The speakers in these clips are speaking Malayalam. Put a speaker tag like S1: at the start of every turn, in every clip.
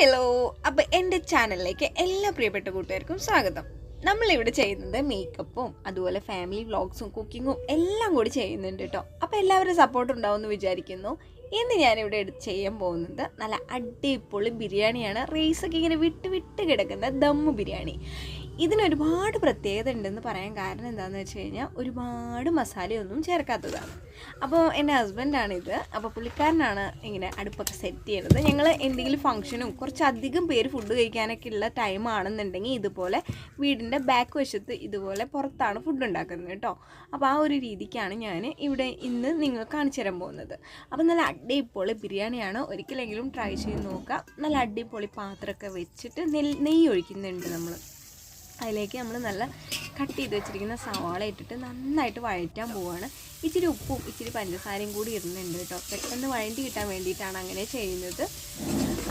S1: ഹലോ അപ്പോൾ എന്റെ ചാനലിലേക്ക് എല്ലാ പ്രിയപ്പെട്ട കൂട്ടുകാർക്കും സ്വാഗതം. നമ്മളിവിടെ ചെയ്യുന്നത് മേക്കപ്പും അതുപോലെ ഫാമിലി വ്ളോഗ്സും കുക്കിങ്ങും എല്ലാം കൂടി ചെയ്യുന്നുണ്ട് കേട്ടോ അപ്പോൾ എല്ലാവരും സപ്പോർട്ട് ഉണ്ടാവുമെന്ന് വിചാരിക്കുന്നു. ഇന്ന് ഞാനിവിടെ ചെയ്യാൻ പോകുന്നത് നല്ല അടിപൊളി ബിരിയാണിയാണ്. റൈസൊക്കെ ഇങ്ങനെ വിട്ട് വിട്ട് കിടക്കുന്ന ദമ്മ് ബിരിയാണി. ഇതിന് ഒരുപാട് പ്രത്യേകത ഉണ്ടെന്ന് പറയാൻ കാരണം എന്താണെന്ന് വെച്ച് കഴിഞ്ഞാൽ ഒരുപാട് മസാലയൊന്നും ചേർക്കാത്തതാണ്. അപ്പോൾ എന്റെ ഹസ്ബൻഡാണിത്. അപ്പോൾ പുള്ളിക്കാരനാണ് ഇങ്ങനെ അടുപ്പൊക്കെ സെറ്റ് ചെയ്യുന്നത്. ഞങ്ങൾ എന്തെങ്കിലും ഫംഗ്ഷനും കുറച്ചധികം പേര് ഫുഡ് കഴിക്കാനൊക്കെ ഉള്ള ടൈം ആണെന്നുണ്ടെങ്കിൽ ഇതുപോലെ വീടിന്റെ ബാക്ക് വശത്ത് ഇതുപോലെ പുറത്താണ് ഫുഡ് ഉണ്ടാക്കുന്നത് കേട്ടോ. അപ്പോൾ ആ ഒരു രീതിക്കാണ് ഞാൻ ഇവിടെ ഇന്ന് നിങ്ങൾ കാണിച്ചു തരാൻ പോകുന്നത്. അപ്പോൾ നല്ല അടിപൊളി ബിരിയാണിയാണ്. ഒരിക്കലെങ്കിലും ട്രൈ ചെയ്ത് നോക്കുക നല്ല അടിപൊളി പാത്രമൊക്കെ വെച്ചിട്ട് നെൽ നെയ്യ് ഒഴിക്കുന്നുണ്ട് നമ്മൾ അതിലേക്ക് നമ്മൾ നല്ല കട്ട് ചെയ്ത് വെച്ചിരിക്കുന്ന സവാള ഇട്ടിട്ട് നന്നായിട്ട് വഴറ്റാൻ പോവുകയാണ് ഇച്ചിരി ഉപ്പും ഇച്ചിരി പഞ്ചസാരയും കൂടി ഇടുന്നുണ്ട് കേട്ടോ. പെട്ടെന്ന് വഴണ്ടി കിട്ടാൻ വേണ്ടിയിട്ടാണ് അങ്ങനെ ചെയ്യുന്നത്.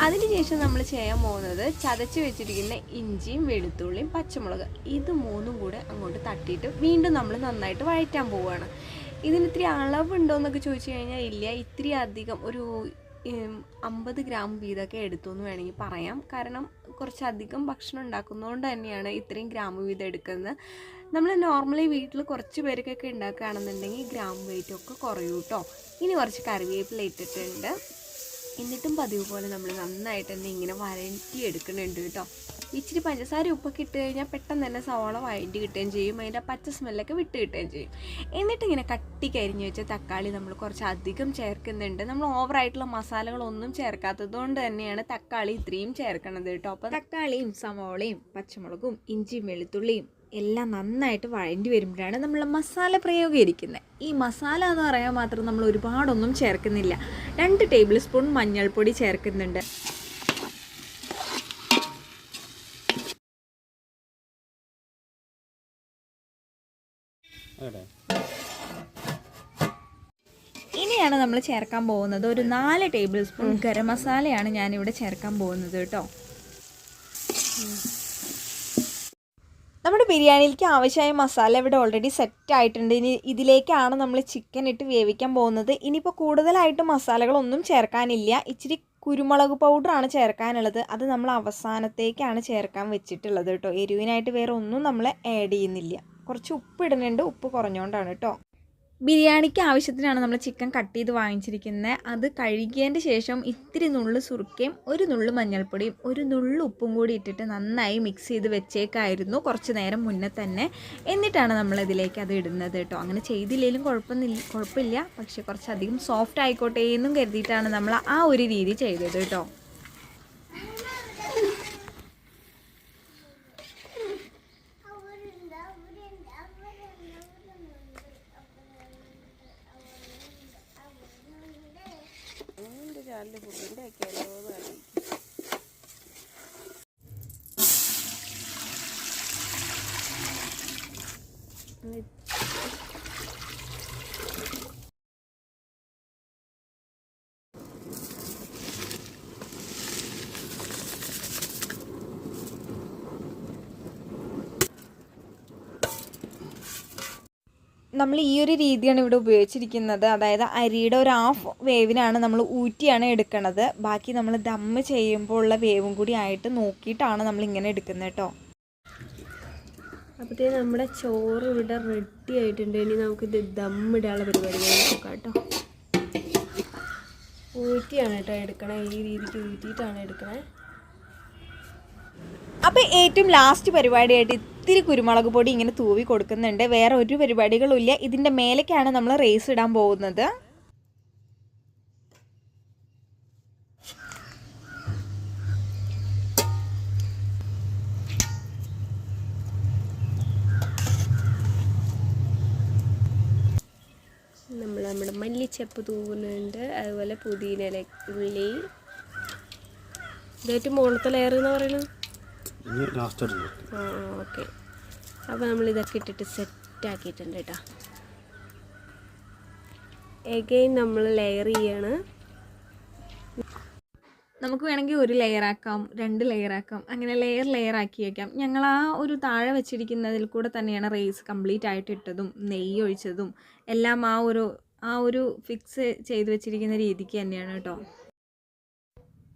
S1: അതിനുശേഷം നമ്മൾ ചെയ്യാൻ പോകുന്നത് ചതച്ച് വെച്ചിരിക്കുന്ന ഇഞ്ചിയും വെളുത്തുള്ളിയും പച്ചമുളക് ഇത് മൂന്നും കൂടെ അങ്ങോട്ട് തട്ടിയിട്ട് വീണ്ടും നമ്മൾ നന്നായിട്ട് വഴറ്റാൻ പോവുകയാണ് ഇതിന് ഇത്തിരി അളവുണ്ടോ എന്നൊക്കെ ചോദിച്ചു കഴിഞ്ഞാൽ ഇല്ല. ഇത്തിരി അധികം ഒരു അമ്പത് ഗ്രാം വീതമൊക്കെ എടുത്തു എന്ന് വേണമെങ്കിൽ പറയാം. കാരണം കുറച്ചധികം ഭക്ഷണം ഉണ്ടാക്കുന്നതുകൊണ്ട് തന്നെയാണ് ഇത്രയും ഗ്രാം വീതം എടുക്കുന്നത്. നമ്മൾ നോർമലി വീട്ടിൽ കുറച്ച് പേർക്കൊക്കെ ഉണ്ടാക്കുകയാണെന്നുണ്ടെങ്കിൽ ഗ്രാം വെയിറ്റൊക്കെ കുറയും കേട്ടോ ഇനി കുറച്ച് കറിവേപ്പില ഇട്ടിട്ടുണ്ട്. എന്നിട്ടും പതിവ് പോലെ നമ്മൾ നന്നായിട്ട് തന്നെ ഇങ്ങനെ വരട്ടി എടുക്കുന്നുണ്ട് കേട്ടോ. ഇച്ചിരി പഞ്ചസാര ഉപ്പൊക്കെ ഇട്ട് കഴിഞ്ഞാൽ പെട്ടെന്ന് തന്നെ സവാള വഴറ്റി കിട്ടുകയും ചെയ്യും. അതിന്റെ പച്ച സ്മെല്ലൊക്കെ വിട്ട് കിട്ടുകയും ചെയ്യും. എന്നിട്ട് ഇങ്ങനെ കട്ടി കരിഞ്ഞ് വെച്ച തക്കാളി നമ്മൾ കുറച്ച് അധികം ചേർക്കുന്നുണ്ട്. നമ്മൾ ഓവറായിട്ടുള്ള മസാലകളൊന്നും ചേർക്കാത്തത് കൊണ്ട് തന്നെയാണ് തക്കാളി ഇത്രയും ചേർക്കണത് കേട്ടോ. അപ്പോൾ തക്കാളിയും സവാളയും പച്ചമുളകും ഇഞ്ചിയും വെളുത്തുള്ളിയും എല്ലാം നന്നായിട്ട് വഴണ്ടി വരുമ്പോഴാണ് നമ്മൾ മസാല പ്രയോഗിക്കുന്നത് ഈ മസാല എന്ന് പറയാൻ മാത്രം നമ്മൾ ഒരുപാടൊന്നും ചേർക്കുന്നില്ല. രണ്ട് ടേബിൾ സ്പൂൺ മഞ്ഞൾപ്പൊടി ചേർക്കുന്നുണ്ട്. ഇനിയാണ് നമ്മൾ ചേർക്കാൻ പോകുന്നത്. ഒരു നാല് ടേബിൾ സ്പൂൺ ഗരം മസാലയാണ് ഞാനിവിടെ ചേർക്കാൻ പോകുന്നത് കേട്ടോ. നമ്മുടെ ബിരിയാണിയിലേക്ക് ആവശ്യമായ മസാല ഇവിടെ ഓൾറെഡി സെറ്റ് ആയിട്ടുണ്ട്. ഇനി ഇതിലേക്കാണ് നമ്മൾ ചിക്കൻ ഇട്ട് വേവിക്കാൻ പോകുന്നത്. ഇനിയിപ്പോൾ കൂടുതലായിട്ട് മസാലകളൊന്നും ചേർക്കാനില്ല. ഇച്ചിരി കുരുമുളക് പൗഡറാണ് ചേർക്കാനുള്ളത്. അത് നമ്മൾ അവസാനത്തേക്കാണ് ചേർക്കാൻ വെച്ചിട്ടുള്ളത് കേട്ടോ. എരിവിനായിട്ട് വേറെ ഒന്നും നമ്മൾ ആഡ് ചെയ്യുന്നില്ല. കുറച്ച് ഉപ്പ് ഇടുന്നുണ്ട്. ഉപ്പ് കുറഞ്ഞുകൊണ്ടാണ് കേട്ടോ. ബിരിയാണിക്ക് ആവശ്യത്തിനാണ് നമ്മൾ ചിക്കൻ കട്ട് ചെയ്ത് വാങ്ങിച്ചിരിക്കുന്നത്. അത് കഴുകിയതിന്റെ ശേഷം ഇത്തിരി നുള്ളു സുറുക്കയും ഒരു നുള്ളു മഞ്ഞൾപ്പൊടിയും ഒരു നുള്ളു ഉപ്പും കൂടി ഇട്ടിട്ട് നന്നായി മിക്സ് ചെയ്ത് വെച്ചേക്കായിരുന്നു കുറച്ച് നേരം മുന്നേ തന്നെ. എന്നിട്ടാണ് നമ്മൾ ഇതിലേക്ക് അത് ഇടുന്നത് കേട്ടോ. അങ്ങനെ ചെയ്തില്ലെങ്കിലും കുഴപ്പമൊന്നുമില്ല കുഴപ്പമില്ല. പക്ഷേ കുറച്ചധികം സോഫ്റ്റ് ആയിക്കോട്ടെ എന്നും കരുതിയിട്ടാണ് നമ്മൾ ആ ഒരു രീതി ചെയ്തത് കേട്ടോ.
S2: ചാനലിൽ ഫുഡിന്റെ എന്ന് ആലോചിക്കും
S1: നമ്മൾ ഈ ഒരു രീതിയാണ് ഇവിടെ ഉപയോഗിച്ചിരിക്കുന്നത്. അതായത് അരിയുടെ ഒരു ഹാഫ് വേവിനാണ് നമ്മൾ ഊറ്റിയാണ് എടുക്കുന്നത് ബാക്കി നമ്മൾ ദമ്മ് ചെയ്യുമ്പോൾ ഉള്ള വേവും കൂടി ആയിട്ട് നോക്കിയിട്ടാണ് നമ്മൾ ഇങ്ങനെ എടുക്കുന്നത് കേട്ടോ.
S3: അപ്പോഴത്തേ നമ്മുടെ ചോറ് ഇവിടെ റെഡി ആയിട്ടുണ്ട്. ഇനി നമുക്കിത് ദമ്മിടാനുള്ള പരിപാടികൾ നോക്കാം കേട്ടോ. ഊറ്റിയാണ് കേട്ടോ എടുക്കണേ. ഈ രീതിക്ക് ഊറ്റിയിട്ടാണ് എടുക്കണേ.
S1: അപ്പോൾ ഏറ്റവും ലാസ്റ്റ് പരിപാടിയായിട്ട് ഇത്തിരി കുരുമുളക് പൊടി ഇങ്ങനെ തൂവി കൊടുക്കുന്നുണ്ട്. വേറെ ഒരു പരിപാടികളും ഇല്ല ഇതിന്റെ മേലേക്കാണ് നമ്മൾ റേസ് ഇടാൻ പോകുന്നത്.
S3: നമ്മൾ നമ്മുടെ മല്ലിച്ചപ്പ് തൂവുന്നുണ്ട്. അതുപോലെ ഇല ഉള്ളി. ഇതായിട്ട് മുകളത്തെ ലെയർ എന്ന് പറയുന്നത്?
S2: ഇനി ലാസ്റ്റ്
S3: ആ ഓക്കെ അപ്പോൾ നമ്മൾ ഇതൊക്കെ ഇട്ടിട്ട് സെറ്റ് ആക്കിയിട്ടുണ്ട് കേട്ടോ എഗെയിൻ നമ്മൾ ലെയർ ചെയ്യാണ്.
S1: നമുക്ക് വേണമെങ്കിൽ ഒരു ലെയർ ആക്കാം രണ്ട് ലെയർ ആക്കാം അങ്ങനെ ലെയർ ലെയർ ആക്കി വയ്ക്കാം ഞങ്ങൾ ആ ഒരു താഴെ വെച്ചിരിക്കുന്നതിൽ കൂടെ തന്നെയാണ് റേസ് കംപ്ലീറ്റ് ആയിട്ട് ഇട്ടതും നെയ്യ് ഒഴിച്ചതും എല്ലാം ആ ഒരു ആ ഒരു ഫിക്സ് ചെയ്ത് വെച്ചിരിക്കുന്ന രീതിക്ക് തന്നെയാണ് കേട്ടോ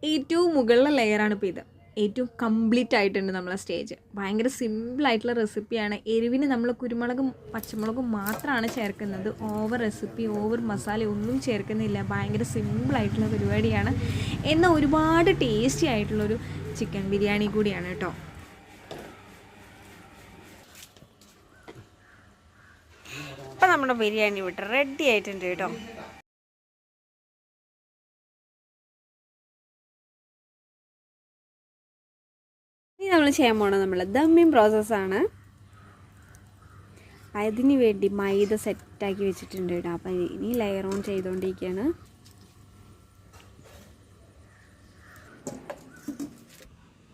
S1: ഏറ്റവും മുകളിലെ ലെയറാണ് ഇപ്പോൾ ഇത്. ഏറ്റവും കംപ്ലീറ്റ് ആയിട്ടുണ്ട് നമ്മളെ സ്റ്റേജ് ഭയങ്കര സിമ്പിളായിട്ടുള്ള റെസിപ്പിയാണ് എരിവിന് നമ്മൾ കുരുമുളകും പച്ചമുളകും മാത്രമാണ് ചേർക്കുന്നത്. ഓവർ റെസിപ്പി ഓവർ മസാല ഒന്നും ചേർക്കുന്നില്ല. ഭയങ്കര സിമ്പിളായിട്ടുള്ള പരിപാടിയാണ്. എന്നാൽ ഒരുപാട് ടേസ്റ്റി ആയിട്ടുള്ളൊരു ചിക്കൻ ബിരിയാണി കൂടിയാണ് കേട്ടോ.
S2: അപ്പം നമ്മുടെ ബിരിയാണി വിട്ട് റെഡി ആയിട്ടുണ്ട് കേട്ടോ. നമ്മൾ ചെയ്യാൻ പോണത് നമ്മൾ ദമ്മിങ് പ്രോസസ്സാണ് അതിന് വേണ്ടി മൈദ സെറ്റാക്കി വെച്ചിട്ടുണ്ട് കേട്ടോ. അപ്പം ഇനി ലെയർ ഓൺ ചെയ്തുകൊണ്ടിരിക്കുകയാണ്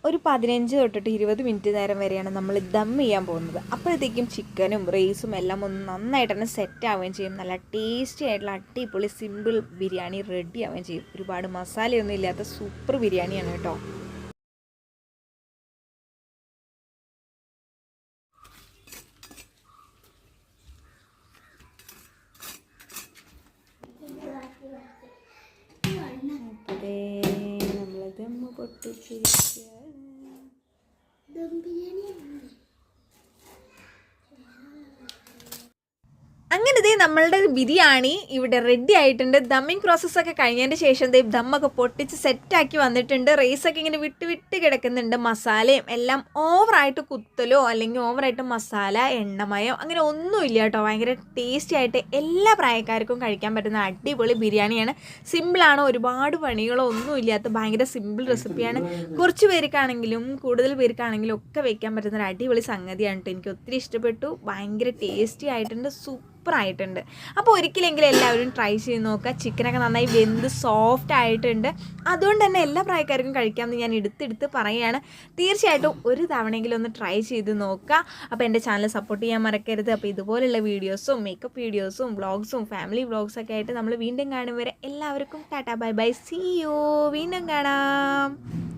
S1: ഒരു പതിനഞ്ച് തൊട്ടിട്ട് ഇരുപത് മിനിറ്റ് നേരം വരെയാണ് നമ്മൾ ദം ചെയ്യാൻ പോകുന്നത്. അപ്പോഴത്തേക്കും ചിക്കനും റൈസും എല്ലാം ഒന്ന് നന്നായിട്ട് തന്നെ സെറ്റ് ആവുകയും ചെയ്യും. നല്ല ടേസ്റ്റി ആയിട്ടുള്ള അടിപൊളി സിമ്പിൾ ബിരിയാണി റെഡി ആവുകയും ചെയ്യും. ഒരുപാട് മസാലയൊന്നും ഇല്ലാത്ത സൂപ്പർ ബിരിയാണിയാണ് കേട്ടോ
S2: അപ്പോഴേ നമ്മൾ ദമ്മ് പൊട്ടിച്ചിരിക്കുകയാണ്
S1: അങ്ങനെ ദേ നമ്മളുടെ ബിരിയാണി ഇവിടെ റെഡി ആയിട്ടുണ്ട്. ദമ്മിങ് പ്രോസസ്സൊക്കെ കഴിഞ്ഞതിന് ശേഷം ദേ ദമ്മൊക്കെ പൊട്ടിച്ച് സെറ്റാക്കി വന്നിട്ടുണ്ട്. റൈസൊക്കെ ഇങ്ങനെ വിട്ട് വിട്ട് കിടക്കുന്നുണ്ട്. മസാലയും എല്ലാം ഓവറായിട്ട് കുത്തലോ അല്ലെങ്കിൽ ഓവറായിട്ട് മസാല എണ്ണമയോ അങ്ങനെ ഒന്നുമില്ല കേട്ടോ. ഭയങ്കര ടേസ്റ്റി ആയിട്ട് എല്ലാ പ്രായക്കാർക്കും കഴിക്കാൻ പറ്റുന്ന അടിപൊളി ബിരിയാണിയാണ്. സിമ്പിളാണ് ഒരുപാട് പണികളോ ഒന്നും ഇല്ലാത്ത ഭയങ്കര സിമ്പിൾ റെസിപ്പിയാണ് കുറച്ച് പേർക്കാണെങ്കിലും കൂടുതൽ പേർക്കാണെങ്കിലും ഒക്കെ വയ്ക്കാൻ പറ്റുന്ന ഒരു അടിപൊളി സംഗതിയാണ് കേട്ടോ എനിക്ക് ഒത്തിരി ഇഷ്ടപ്പെട്ടു. ഭയങ്കര ടേസ്റ്റി ആയിട്ടുണ്ട്. സൂപ്പർ ആയിട്ടുണ്ട് അപ്പോൾ ഒരിക്കലെങ്കിലും എല്ലാവരും ട്രൈ ചെയ്ത് നോക്കുക. ചിക്കനൊക്കെ നന്നായി വെന്ത് സോഫ്റ്റ് ആയിട്ടുണ്ട്. അതുകൊണ്ട് തന്നെ എല്ലാ പ്രായക്കാർക്കും കഴിക്കാമെന്ന് ഞാൻ എടുത്തെടുത്ത് പറയുകയാണ്. തീർച്ചയായിട്ടും ഒരു തവണയെങ്കിലും ഒന്ന് ട്രൈ ചെയ്ത് നോക്കുക. അപ്പോൾ എന്റെ ചാനൽ സപ്പോർട്ട് ചെയ്യാൻ മറക്കരുത്. അപ്പോൾ ഇതുപോലുള്ള വീഡിയോസും മേക്കപ്പ് വീഡിയോസും വ്ളോഗ്സും ഫാമിലി വ്ളോഗ്സൊക്കെ ആയിട്ട് നമ്മൾ വീണ്ടും കാണും വരെ. എല്ലാവർക്കും tata bye bye see you വീണ്ടും കാണാം.